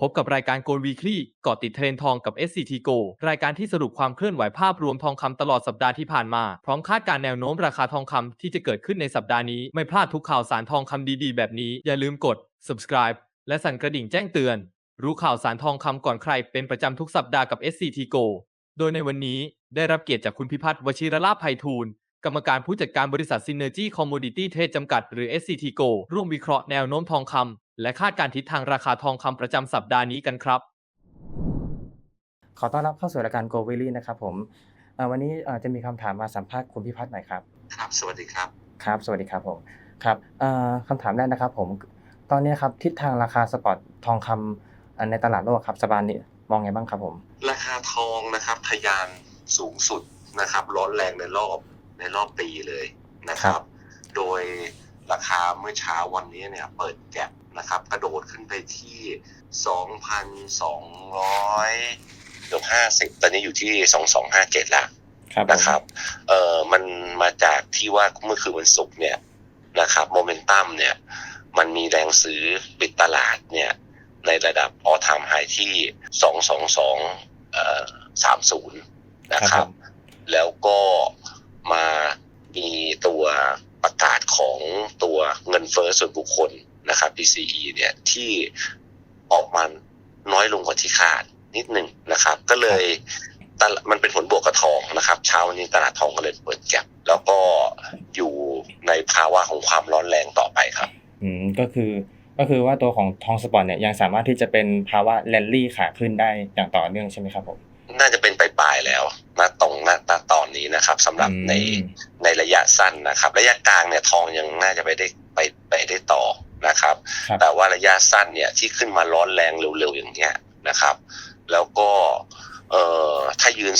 พบกับรายการ Gold Weekly กาะติดเทรนด์ทองกับ SCT Go รายการที่สรุปความเคลื่อนไหวภาพรวมทองคำตลอดสัปดาห์ที่ผ่านมา พร้อมคาดการแนวโน้มราคาทองคำที่จะเกิดขึ้นในสัปดาห์นี้ ไม่พลาดทุกข่าวสารทองคำดีๆ แบบนี้ อย่าลืมกด subscribe และสั่นกระดิ่งแจ้งเตือน รู้ข่าวสารทองคำก่อนใครเป็นประจำทุกสัปดาห์กับ SCT Go โดยในวันนี้ได้รับเกียรติจากคุณพิพัฒน์วชิรลาภไพฑูรย์กรรมการผู้จัดการบริษัท Synergy Commodity Trade จำกัด หรือ SCT Go ร่วมวิเคราะห์แนวโน้มทองคำ และคาดการณ์ทิศทางราคาทองคำประจำสัปดาห์นี้กันครับ ขอต้อนรับเข้าสู่รายการ Go w e l y นะครับผมเอ่อวันนี้เอ่อจะมีคำถามมาสัมภาษณ์คุณพิพัฒน์หน่อยครับ ครับ สวัสดีครับ ครับ สวัสดีครับผมครับเอ่อคำถามแรกนะครับผม ตอนนี้ครับทิศทางราคาสปอตทองคำเอ่อในตลาดโลกครับสัปดาห์นี้มองไงบ้างครับผม ราคาทองนะครับทะยานสูงสุดนะครับร้อนแรงในรอบในรอบปีเลยนะคครัรับบโดยราคาเมื่อเช้าวันนี้เนี่ยเปิดแก็บ นะครับกระโดดขึ้นไปที่ 2,200เกือบ50 ตอนนี้อยู่ที่ 2257แล้วครับผมนะครับเอ่อมันมาจากที่ว่าเมื่อคืนวันศุกร์เนี่ยนะครับโมเมนตัมเนี่ยมันมีแรงซื้อปิดตลาดเนี่ยในระดับออทามไฮที่ 222เอ่อ30 นะคครัรับบแล้วก็มามีตัวประกาศของตัวเงินเฟ้อส่วนบุคคลนะครับ PCE เนี่ยที่ออกมาน้อยลงกว่าที่คาดนิดหนึ่งนะครับ ก็เลยตลาดมันเป็นผลบวกกับทองนะครับ เช้าวันนี้ตลาดทองก็เลยเปิดแก็บแล้วก็อยู่ในภาวะของความร้อนแรงต่อไปครับ อืมก็คือก็คือว่าตัวของทองสปอตเนี่ยยังสามารถที่จะเป็นภาวะแรลลี่ขาขึ้นได้อย่างต่อเนื่องใช่ไหมครับผมน่าจะเป็นปลายๆแล้วณตรงณณตอนนี้นะครับสำหรับในอืมในระยะสั้นนะครับ ระยะกลางเนี่ยทองยังน่าจะไปได้ไปไปได้ต่อ นะครับครับ แต่ว่าระยะสั้นเนี่ยที่ขึ้นมาร้อนแรงเร็วๆอย่างเงี้ยนะครับ แล้วก็เอ่อถ้ายืน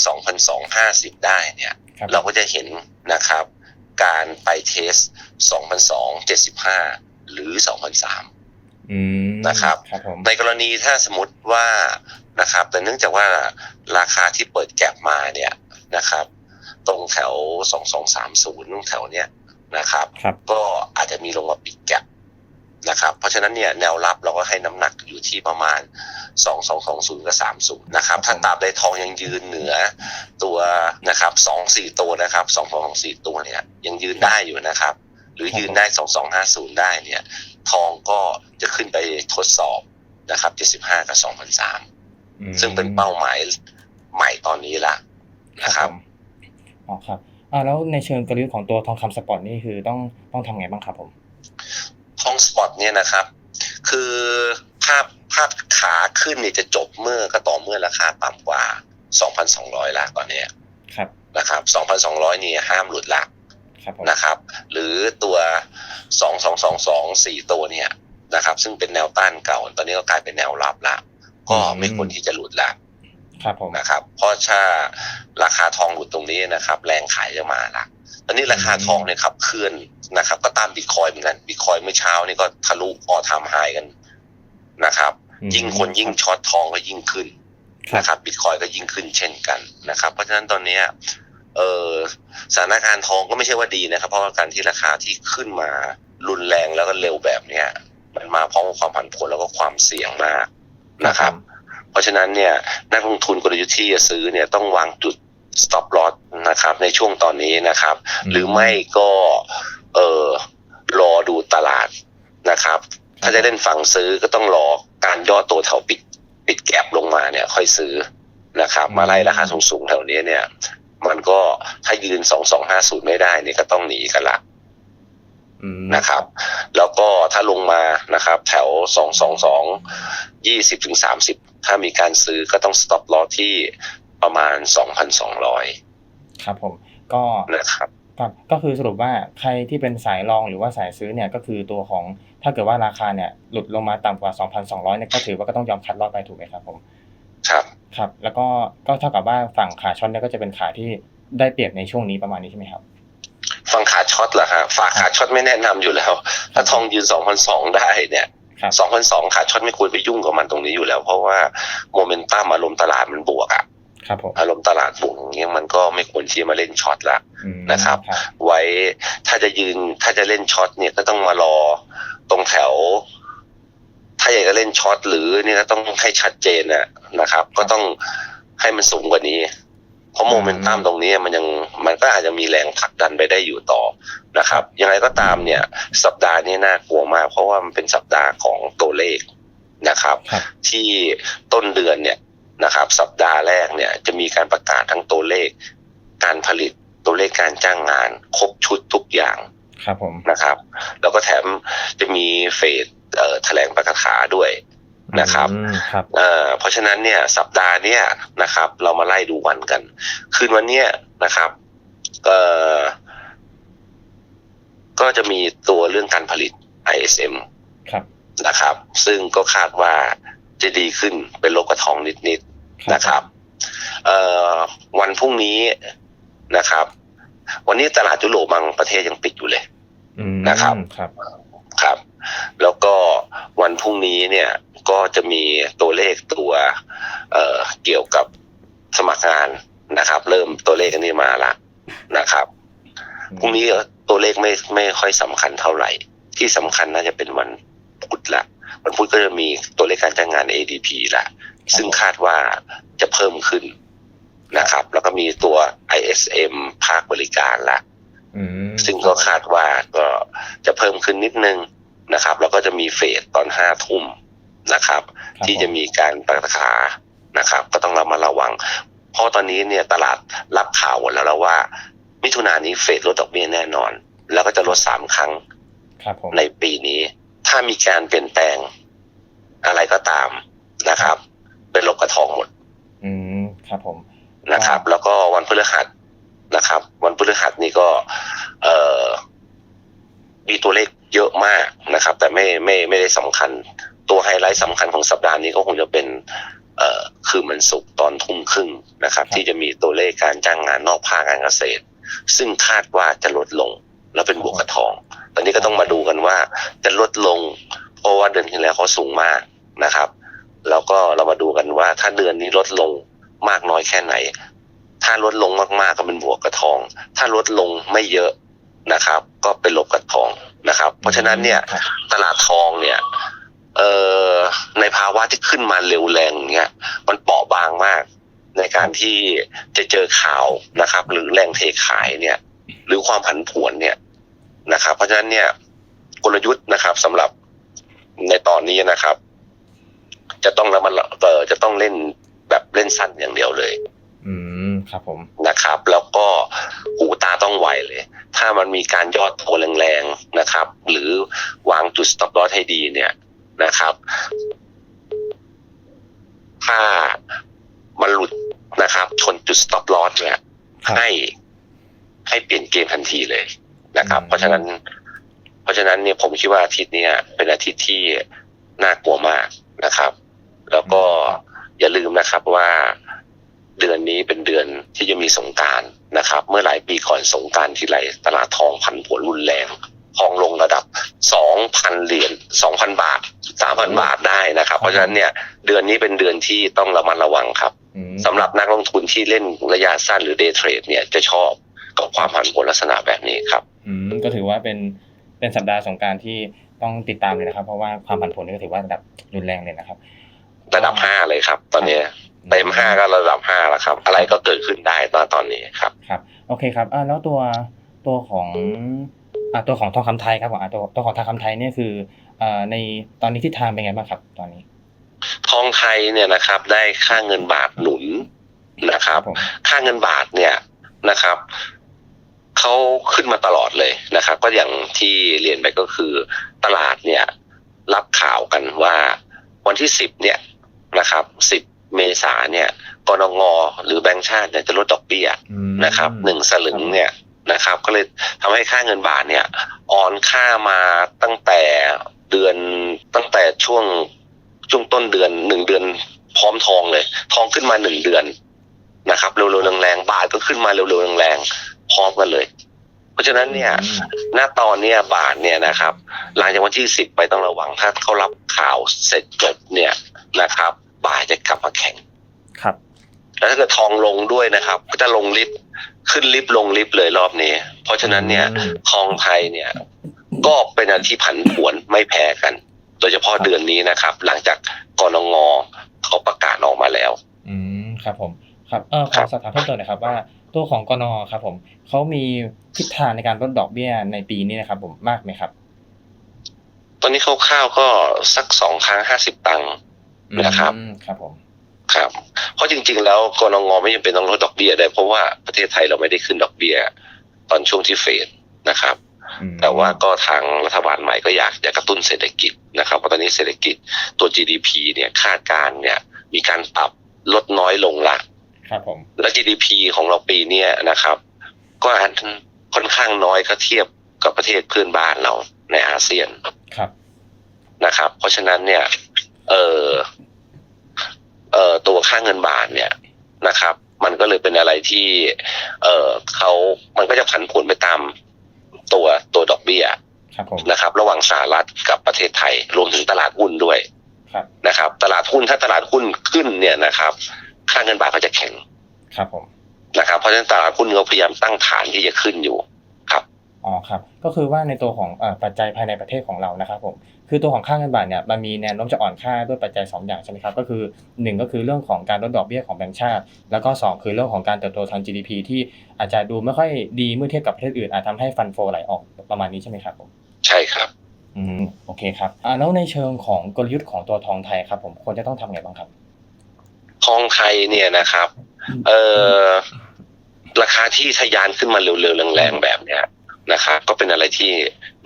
2,250 ได้เนี่ยครับเราก็จะเห็นนะครับ การไปเทส 2,275 หรือ 2,003อืมนะครับครับผมในกรณีถ้าสมมติว่านะครับ แต่เนื่องจากว่าราคาที่เปิดแก็บมาเนี่ยนะครับ ตรงแถว 2230ตรงแถวเนี้ยนะครับครับก็อาจจะมีลงมาปิดแก็บ นะครับ เพราะฉะนั้นเนี่ยแนวรับเราก็ให้น้ำหนักอยู่ที่ประมาณ 2220 กับ 30 นะครับถ้าตราบใดทองยังยืนเหนือตัวนะครับ2 4 ตัวนะครับ 2 2 4 ตัวเนี่ยยังยืนได้อยู่นะครับ หรือยืนได้ 2250 ได้เนี่ยทองก็จะขึ้นไปทดสอบนะครับ75กับ2003อืมซึ่งเป็นเป้าหมายใหม่ตอนนี้ละนะครับผมอ๋อครับอ่าแล้วในเชิงกลยุทธ์ของตัวทองคำสปอตนี่คือต้องต้องทำไงบ้างครับผม ทองสปอตเนี่ยนะครับ คือภาพภาพขาขึ้นเนี่ยจะจบเมื่อก็ต่อเมื่อราคาต่ำกว่า 2,200ละตอนเนี้ยครับนะครับ 2,200นี่ห้ามหลุดละครับผมนะครับ หรือตัว 2222 4 ตัวเนี่ยนะครับ ซึ่งเป็นแนวต้านเก่า ตอนนี้ก็กลายเป็นแนวรับละก็ไม่ควรที่จะหลุดละครับผมนะครับ เพราะถ้าราคาทองหลุดตรงนี้นะครับ แรงขายจะมาละตอนนี้ราคาทองเนี่ยขับเคลื่อน นะครับ ก็ตามบิตคอยเหมือนกันบิตคอยเมื่อเช้านี่ก็ทะลุออทามไฮกันนะครับอืมยิ่งคนยิ่งช็อตทองก็ยิ่งขึ้นครับนะครับบิตคอยก็ยิ่งขึ้นเช่นกันนะครับ เพราะฉะนั้นตอนเนี้ยเออสถานการณ์ทองก็ไม่ใช่ว่าดีนะครับ เพราะว่าการที่ราคาที่ขึ้นมารุนแรงแล้วก็เร็วแบบเนี้ยมันมาพร้อมกับความผันผวนแล้วก็ความเสี่ยงมากนะครับ เพราะฉะนั้นเนี่ยนักลงทุนกลยุทธ์ที่จะซื้อเนี่ยต้องวางจุด stop loss นะครับ ในช่วงตอนนี้นะครับอืมหรือไม่ก็ เออรอดูตลาดนะครับ ถ้าจะเล่นฝั่งซื้อก็ต้องรอการย่อตัวแถวปิดปิดแก็บลงมาเนี่ย ค่อยซื้อนะครับ มาไล่ราคาสูงๆแถวนี้เนี่ย มันก็ถ้ายืน2250ไม่ได้เนี่ยก็ต้องหนีกันละอืมนะครับ แล้วก็ถ้าลงมานะครับ แถวสองสองสองยี่สิบถึงสามสิบถ้ามีการซื้อก็ต้อง stop loss ที่ประมาณสองพันสองร้อยครับผม ก็นะครับ ครับก็คือสรุปว่าใครที่เป็นสายรองหรือว่าสายซื้อเนี่ยก็คือตัวของถ้าเกิดว่าราคาเนี่ยหลุดลงมาต่ำกว่า 2,200เนี่ยก็ถือว่าก็ต้องยอมคัดลอตไปถูกไหมครับผมครับครับแล้วก็ก็เท่ากับว่าฝั่งขาช็อตเนี่ยก็จะเป็นขาที่ได้เปรียบในช่วงนี้ประมาณนี้ใช่ไหมครับฟังขาช็อตเหรอฮะฝากขาช็อตไม่แนะนำอยู่แล้ว ถ้าทองยืนสองพันสองได้เนี่ยครับสองพันสองขาช็อตไม่ควรไปยุ่งกับมันตรงนี้อยู่แล้ว เพราะว่าโมเมนตัมอารมณ์ตลาดมันบวกอะครับผม อารมณ์ตลาดบวกอย่างเงี้ยมันก็ไม่ควรที่จะมาเล่นช็อตละอืมนะครับครับ ไว้ถ้าจะยืนถ้าจะเล่นช็อตเนี่ยก็ต้องมารอตรงแถว ถ้าอยากจะเล่นเล่นช็อตหรือเนี่ยก็ต้องให้ชัดเจนนะนะครับ ก็ต้องให้มันสูงกว่านี้เพราะโมเมนตัมตรงนี้มันยังมันก็อาจจะมีแรงผลักดันไปได้อยู่ต่อนะครับยังไงก็ตามเนี่ย สัปดาห์นี้น่ากลัวมาก เพราะว่ามันเป็นสัปดาห์ของตัวเลขนะครับครับที่ต้นเดือนเนี่ย นะครับ สัปดาห์แรกเนี่ยจะมีการประกาศทั้งตัวเลข การผลิตตัวเลขการจ้างงาน ครบชุดทุกอย่างครับผมนะครับ แล้วก็แถมจะมีเฟสเอ่อแถลงประกาศขาด้วยนะครับอืมครับเอ่อเพราะฉะนั้นเนี่ยสัปดาห์เนี้ยนะครับ เรามาไล่ดูวันกัน คืนวันเนี้ยนะครับเอ่อก็จะมีตัวเรื่องการผลิต ISM ครับนะครับ ซึ่งก็คาดว่า จะดีขึ้นเป็นโลกกระทองนิดๆนะครับเอ่อวันพรุ่งนี้นะครับ วันนี้ตลาดยุโรปบางประเทศยังปิดอยู่เลยอืมนะครับครับครับ แล้วก็วันพรุ่งนี้เนี่ยก็จะมีตัวเลขตัวเอ่อเกี่ยวกับสมัครงานนะครับ เริ่มตัวเลขอันนี้มาละนะครับพรุ่งนี้ตัวเลขไม่ไม่ค่อยสำคัญเท่าไหร่ ที่สำคัญน่าจะเป็นวัน พุธละวันพุธก็จะมีตัวเลขการจ้างงาน ADP ละซึ่งคาดว่าจะเพิ่มขึ้นนะครับ แล้วก็มีตัว ISM ภาคบริการละอืมซึ่งก็คาดว่าก็จะเพิ่มขึ้นนิดนึงนะครับ แล้วก็จะมีเฟสตอนห้าทุ่มนะครับครับที่จะมีการประกาศขานะครับ ก็ต้องระมัดระวัง เพราะตอนนี้เนี่ยตลาดรับข่าวหมดแล้วแล้วว่า มิถุนายนนี้เฟดลดดอกเบี้ยแน่นอน แล้วก็จะลดสามครั้งครับผมในปีนี้ ถ้ามีการเปลี่ยนแปลงอะไรก็ตามนะครับ เป็นลบกระทองหมด อืมครับผมนะครับ แล้วก็วันพฤหัสนะครับ วันพฤหัสนี่ก็ เอ่อมีตัวเลขเยอะมากนะครับ แต่ไม่ไม่ไม่ได้สำคัญ ตัวไฮไลท์สำคัญของสัปดาห์นี้ก็คงจะเป็น เอ่อคือมันสุกร์ตอนทุ่มครึ่งนะครับ ที่จะมีตัวเลขการจ้างงานนอกภาคการเกษตร ซึ่งคาดว่าจะลดลง แล้วเป็นบวกกระทอง ตอนนี้ก็ต้องมาดูกันว่าจะลดลง เพราะว่าเดือนที่แล้วเขาสูงมากนะครับ แล้วก็เรามาดูกันว่าถ้าเดือนนี้ลดลงมากน้อยแค่ไหน ถ้าลดลงมากๆก็เป็นบวกกระทอง ถ้าลดลงไม่เยอะนะครับ ก็เป็นลบกระทองนะครับ เพราะฉะนั้นเนี่ยครับตลาดทองเนี่ยเอ่อในภาวะที่ขึ้นมาเร็วแรงเนี่ยมันเปราะบางมากในการที่จะเจอข่าวนะครับ หรือแรงเทขายเนี่ย หรือความผันผวนเนี่ยนะครับ เพราะฉะนั้นเนี่ยกลยุทธ์นะครับสำหรับในตอนนี้นะครับ จะต้องระมัดระเออจะต้องเล่นแบบเล่นสั้นอย่างเดียวเลย อืมครับผมนะครับ แล้วก็หูตาต้องไวเลย ถ้ามันมีการยอดโตแรงๆนะครับ หรือวางจุด stop loss ให้ดีเนี่ยนะครับ ถ้ามันหลุดนะครับ ชนจุด stop loss เนี่ยครับให้ ให้เปลี่ยนเกมทันทีเลยนะครับอืมเพราะฉะนั้น เพราะฉะนั้นเนี่ยผมคิดว่าอาทิตย์เนี้ยเป็นอาทิตย์ที่น่ากลัวมากนะครับ แล้วก็อย่าลืมนะครับว่าเดือนนี้เป็นเดือนที่จะมีสงกรารนะครับ เมื่อหลายปีก่อนสงกรารทีไรตลาดทองพันผวนรุนแรงทองลงระดับสองพันเหรียญสองพันบาทสามพันบาทได้นะครับ เพราะฉะนั้นเนี่ยเดือนนี้เป็นเดือนที่ต้องระมัดระวังครับอืมสำหรับนักลงทุนที่เล่นระยะสั้นหรือเดย์เทรดเนี่ยจะชอบ กับความผันผวนลักษณะแบบนี้ครับอืมก็ถือว่าเป็นเป็นสัปดาห์สงกรารที่ต้องติดตามเลยนะครับ เพราะว่าความผันผวนนี่ก็ถือว่าระดับรุนแรงเลยนะครับ ระดับห้าเลยครับ ตอนนี้เต็มห้าก็ระดับห้าแล้วครับ อะไรก็เกิดขึ้นได้ตอนตอนนี้ครับครับโอเคครับอ่าแล้วตัวตัวของอ่าตัวของทองคำไทยครับผมอ่าตัวตัวของทองคำไทยเนี่ยคืออ่าในตอนนี้ทิศทางเป็นไงบ้างครับ ตอนนี้ ทองไทยเนี่ยนะครับ ได้ค่าเงินบาทหนุนนะครับผมค่าเงินบาทเนี่ยนะครับ เขาขึ้นมาตลอดเลยนะครับ ก็อย่างที่เรียนไปก็คือตลาดเนี่ยรับข่าวกันว่าวันที่สิบเนี่ยนะครับสิบเมษาเนี่ยกรงงหรือแบงก์ชาติเนี่ยจะลดดอกเบี้ยอืมนะครับหนึ่งสลึงเนี่ยนะครับ ก็เลยทำให้ค่าเงินบาทเนี่ยอ่อนค่ามาตั้งแต่เดือนตั้งแต่ช่วงช่วงต้นเดือนหนึ่งเดือนพร้อมทองเลย ทองขึ้นมาหนึ่งเดือนนะครับเร็วๆแรงๆบาทก็ขึ้นมาเร็วๆแรงๆ พร้อมกันเลย เพราะฉะนั้นเนี่ยอืมหน้าตอนเนี่ยบาทเนี่ยนะครับ หลังจากวันที่สิบไปต้องระวังถ้าเขารับข่าวเสร็จจบเนี่ยนะครับ บาทจะกลับมาแข็งครับ แล้วถ้าเกิดทองลงด้วยนะครับ ก็จะลงลิฟต์ขึ้นลิฟต์ลงลิฟต์เลยรอบนี้ เพราะฉะนั้นเนี่ยอืมทองไทยเนี่ย ก็เป็นอันที่ผันผวนไม่แพ้กัน โดยเฉพาะเดือนนี้นะครับ หลังจากกรงงเขาประกาศออกมาแล้ว อืมครับผมครับเออขครัอบสอบถามเพิ่มเติมหน่อยครับว่า ตัวของกนครับผมเขามีทิศทางในการลดดอกเบี้ยในปีนี้นะครับ ผมมากไหมครับ ตอนนี้คร่าวๆก็สักสองครั้งห้าสิบตังค์นะครับอืมครับผมครับเพราะจริง ๆ แล้วกรงงไม่จำเป็นต้องลดดอกเบี้ยได้เพราะว่าประเทศไทยเราไม่ได้ขึ้นดอกเบี้ย ตอนช่วงที่เฟดนะครับอืมแต่ว่าก็ทางรัฐบาลใหม่ก็อยากจะกระตุ้นเศรษฐกิจนะครับเพราะตอนนี้เศรษฐกิจตัว GDP เนี่ยคาดการณ์เนี่ยมีการปรับลดน้อยลงละ ครับผม แล้ว GDP ของเราปีเนี้ยนะครับ ก็อันค่อนข้างน้อยก็เทียบกับประเทศเพื่อนบ้านเราในอาเซียนครับนะครับ เพราะฉะนั้นเนี่ย เออเออตัวค่าเงินบาทเนี่ยนะครับ มันก็เลยเป็นอะไรที่ เออเขามันก็จะผันผวนไปตามตัวตัวดอกเบี้ยครับผมนะครับ ระหว่างสหรัฐกับประเทศไทย รวมถึงตลาดหุ้นด้วยครับนะครับ ตลาดหุ้นถ้าตลาดหุ้นขึ้นเนี่ยนะครับ ค่าเงินบาทก็จะแข็งครับผมนะครับเพราะฉะนั้นตลาดหุ้นเขาพยายามตั้งฐานที่จะขึ้นอยู่อ๋อครับ ก็คือว่าในตัวของเอ่อปัจจัยภายในประเทศของเรานะครับผมคือตัวของค่าเงินบาทเนี่ยมันมีแนวโน้มจะอ่อนค่าด้วยปัจจัยสองอย่างใช่ไหมครับก็คือหนึ่งก็คือเรื่องของการลดดอกเบี้ยของแบงก์ชาติ แล้วก็สองคือเรื่องของการเติบโตทาง GDP ที่อาจจะดูไม่ค่อยดีเมื่อเทียบกับประเทศอื่นอาจทำให้ฟันโฟไหลออกประมาณนี้ใช่ไหมครับผมใช่ครับอืมโอเคครับอ่าแล้วในเชิงของกลยุทธ์ของตัวทองไทยครับผมควรจะต้องทำไงบ้างครับท องไทยเนี่ยนะครับเออราคาที่ทะยานขึ้นมาเร็วๆแรงๆแบบเนี้ยนะครับก็เป็นอะไรที่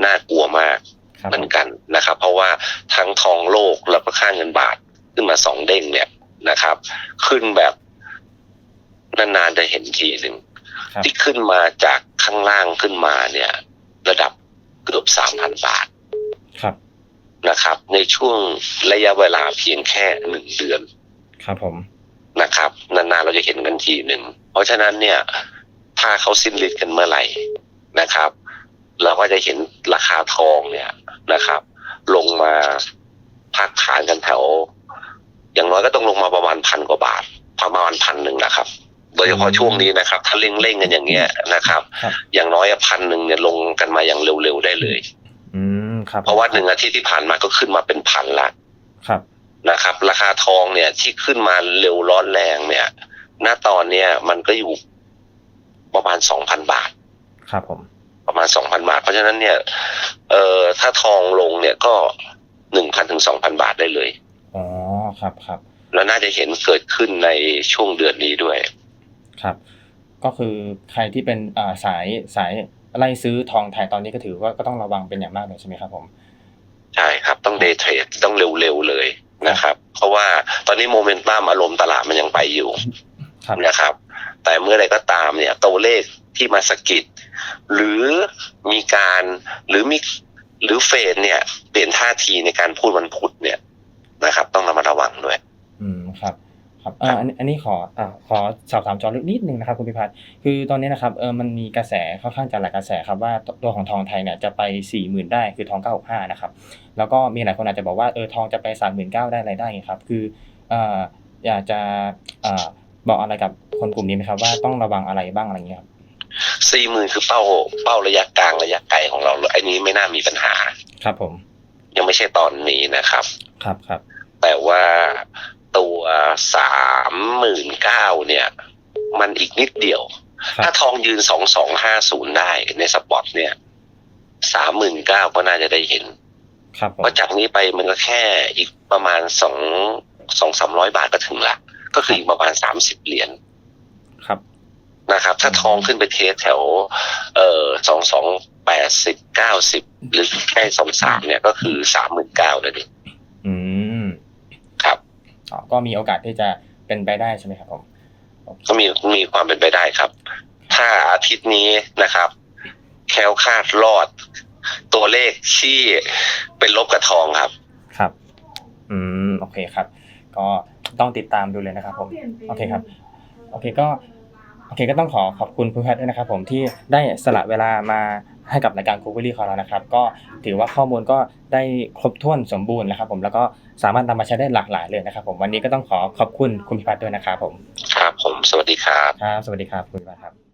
น่ากลัวมากครับเหมือนกันนะครับ เพราะว่าทั้งทองโลกแล้วก็ค่าเงินบาทขึ้นมาสองเด้งเนี่ยนะครับ ขึ้นแบบนานๆจะเห็นทีหนึ่งครับที่ขึ้นมาจากข้างล่างขึ้นมาเนี่ย ระดับเกือบสามพันบาทครับนะครับ ในช่วงระยะเวลาเพียงแค่หนึ่งเดือน ครับผม นะครับ นานๆเราจะเห็นกันทีหนึ่ง เพราะฉะนั้นเนี่ย ถ้าเขาสิ้นฤทธิ์กันเมื่อไหร่นะครับ เราก็จะเห็นราคาทองเนี่ยนะครับ ลงมาพักฐานกันแถว อย่างน้อยก็ต้องลงมาประมาณพันกว่าบาท ประมาณพันหนึ่งนะครับโดยเฉพาะช่วงนี้นะครับ ถ้าเร่งๆกันอย่างเงี้ยนะครับครับ อย่างน้อยพันหนึ่งเนี่ยลงกันมาอย่างเร็วๆได้เลย อืมครับ เพราะว่าหนึ่งอาทิตย์ที่ผ่านมาก็ขึ้นมาเป็นพันละครับ นะครับ ราคาทองเนี่ยที่ขึ้นมาเร็วร้อนแรงเนี่ย ณตอนเนี้ยมันก็อยู่ประมาณสองพันบาท ครับผมประมาณสองพันบาท เพราะฉะนั้นเนี่ย เอ่อถ้าทองลงเนี่ยก็หนึ่งพันถึงสองพันบาทได้เลย อ๋อ ครับครับ แล้วน่าจะเห็นเกิดขึ้นในช่วงเดือนนี้ด้วย ครับ ก็คือใครที่เป็นอ่าสายสายไล่ซื้อทองไทยตอนนี้ก็ถือว่าก็ต้องระวังเป็นอย่างมากเลยใช่ไหมครับผม ใช่ครับ ต้องเดย์เทรดต้องเร็วๆเลย นะครับ เพราะว่าตอนนี้โมเมนตัมอารมณ์ตลาดมันยังไปอยู่ครับนะครับ แต่เมื่อใดก็ตามเนี่ยตัวเลขที่มาสะกิดหรือมีการหรือมีหรือเฟดเนี่ย เปลี่ยนท่าทีในการพูดวันพุธเนี่ยนะครับ ต้องระมัดระวังด้วย อืมครับ ครับอ่าอันนี้อันนี้ขออ่าขอสอบถามจอลึกนิดนึงนะครับคุณพิพัฒน์คือตอนนี้นะครับเออมันมีกระแสค่อนข้างจะหลายกระแสครับว่าตัวของทองไทยเนี่ยจะไปสี่หมื่นได้คือทองเก้าหกห้านะครับแล้วก็มีหลายคนอาจจะบอกว่าเออทองจะไปสามหมื่นเก้าได้อะไรได้ไงครับคือเอ่ออยากจะเอ่อบอกอะไรกับคนกลุ่มนี้ไหมครับว่าต้องระวังอะไรบ้างอะไรเงี้ยครับสี่หมื่นคือเป้าเป้าระยะกลางระยะไกลของเราไอ้นี้ไม่น่ามีปัญหา ครับผม ยังไม่ใช่ตอนนี้นะครับ ครับครับแต่ว่าตัว สามหมื่นเก้าเนี่ย มันอีกนิดเดียวครัถ้าบทองยืนสองสองห้าศูนย์ได้ในสปอตเนี่ยสามหมื่นเก้าก็น่าจะได้เห็นครับผมเพราะจากนี้ไปมันก็แค่อีกประมาณสองสองสามร้อยบาทก็ถึงละก็คืออีกประมาณสามสิบเหรียญครับนะครับ ถ้าอืมทองขึ้นไปเทสแถว เอ่อสองสองแปดสิบเก้าสิบหรือใกล้สองสามเนี่ยก็คือสามหมื่นเก้าแล้วดิอืมครับ อ๋อก็มีโอกาสที่จะเป็นไปได้ใช่ไหมครับผมโอเคก็มีมีความเป็นไปได้ครับ ถ้าอาทิตย์นี้นะครับ แคล้วคลาดรอด ตัวเลขที่เป็นลบกับทองครับ ครับ อืมโอเคครับ ก็ต้องติดตามดูเลยนะครับ ผม โอเคครับ โอเคก็โอเคก็ต้องขอขอบคุณคุณแพทย์ด้วยนะครับ ผมที่ได้สละเวลามา ให้กับรายการคูเวอรี่ของเรานะครับ ก็ถือว่าข้อมูลก็ได้ครบถ้วนสมบูรณ์นะครับ ผมแล้วก็สามารถนำมาใช้ได้หลากหลายเลยนะครับ ผมวันนี้ก็ต้องขอขอบคุณคุณพิพัฒน์ด้วยนะครับผมครับผมสวัสดีครับครับสวัสดีครับคุณพิพัฒน์ครับ